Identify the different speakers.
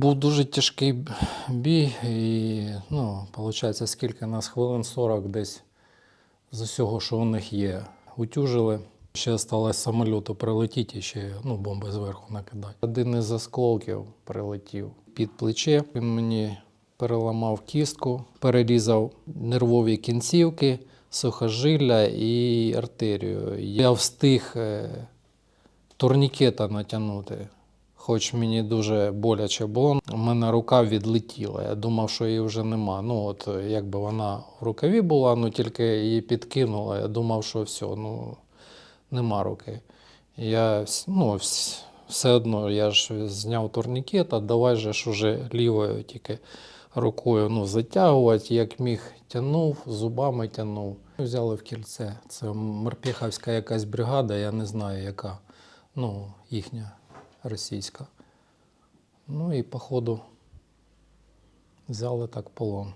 Speaker 1: був дуже тяжкий бій, і, ну, виходить, скільки нас хвилин 40 десь з усього, що у них є, утюжили. Ще залишилось самольоту прилетіти і ще ну, бомби зверху накидати. Один із осколків прилетів під плече. Він мені переламав кістку, перерізав нервові кінцівки, сухожилля і артерію. Я встиг е, турнікета натягнути. Хоч мені дуже боляче було, у мене рука відлетіла. Я думав, що її вже нема. Ну, от якби вона в рукаві була, ну тільки її підкинула. Я думав, що все, ну нема руки. Я ну, все одно я ж зняв турнікет, а давай же ж уже лівою тільки рукою ну, затягувати, як міг тягнув, зубами тягнув. Взяли в кільце. Це Морпіхівська якась бригада, я не знаю яка. Ну, їхня російська. Ну і походу взяли так полон.